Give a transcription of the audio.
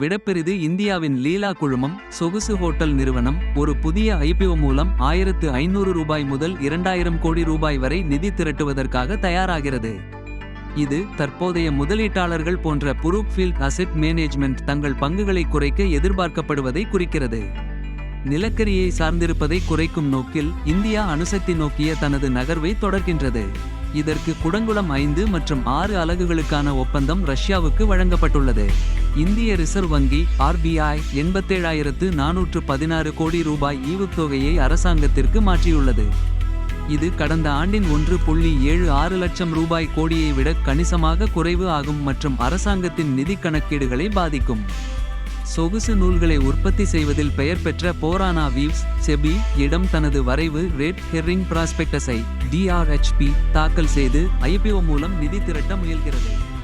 விடப்பெரிது இந்தியாவின் லீலா குழுமம் சொகுசு ஹோட்டல் நிறுவனம் ஒரு புதிய ஐபிஓ மூலம் ஆயிரத்து ஐநூறு ரூபாய் முதல் இரண்டாயிரம் கோடி ரூபாய் வரை நிதி திரட்டுவதற்காக தயாராகிறது. இது தற்போதைய முதலீட்டாளர்கள் போன்ற புரூக்ஃபீல்ட் அசெட் மேனேஜ்மெண்ட் தங்கள் பங்குகளை குறைக்க எதிர்பார்க்கப்படுவதை குறிக்கிறது. நிலக்கரியை சார்ந்திருப்பதை குறைக்கும் நோக்கில் இந்தியா அணுசக்தி நோக்கிய தனது நகர்வை தொடர்கின்றது. இதற்கு குடங்குளம் ஐந்து மற்றும் ஆறு அலகுகளுக்கான ஒப்பந்தம் ரஷ்யாவுக்கு வழங்கப்பட்டுள்ளது. இந்திய ரிசர்வ் வங்கி ஆர்பிஐ எண்பத்தேழாயிரத்து நானூற்று பதினாறு கோடி ரூபாய் ஈவுத்தொகையை அரசாங்கத்திற்கு மாற்றியுள்ளது. இது கடந்த ஆண்டின் ஒன்று புள்ளி ஏழு ஆறு லட்சம் ரூபாய் கோடியை விட கணிசமாக குறைவு ஆகும் மற்றும் அரசாங்கத்தின் நிதி கணக்கீடுகளை பாதிக்கும். சொகுசு நூல்களை உற்பத்தி செய்வதில் பெயர் பெற்ற போரானா வீவ்ஸ் செபி இடம் தனது வரைவு ரெட் ஹெர்ரிங் பிராஸ்பெக்டஸை டிஆர்ஹெச்பி தாக்கல் செய்து ஐபிஓ மூலம் நிதி திரட்ட முயல்கிறது.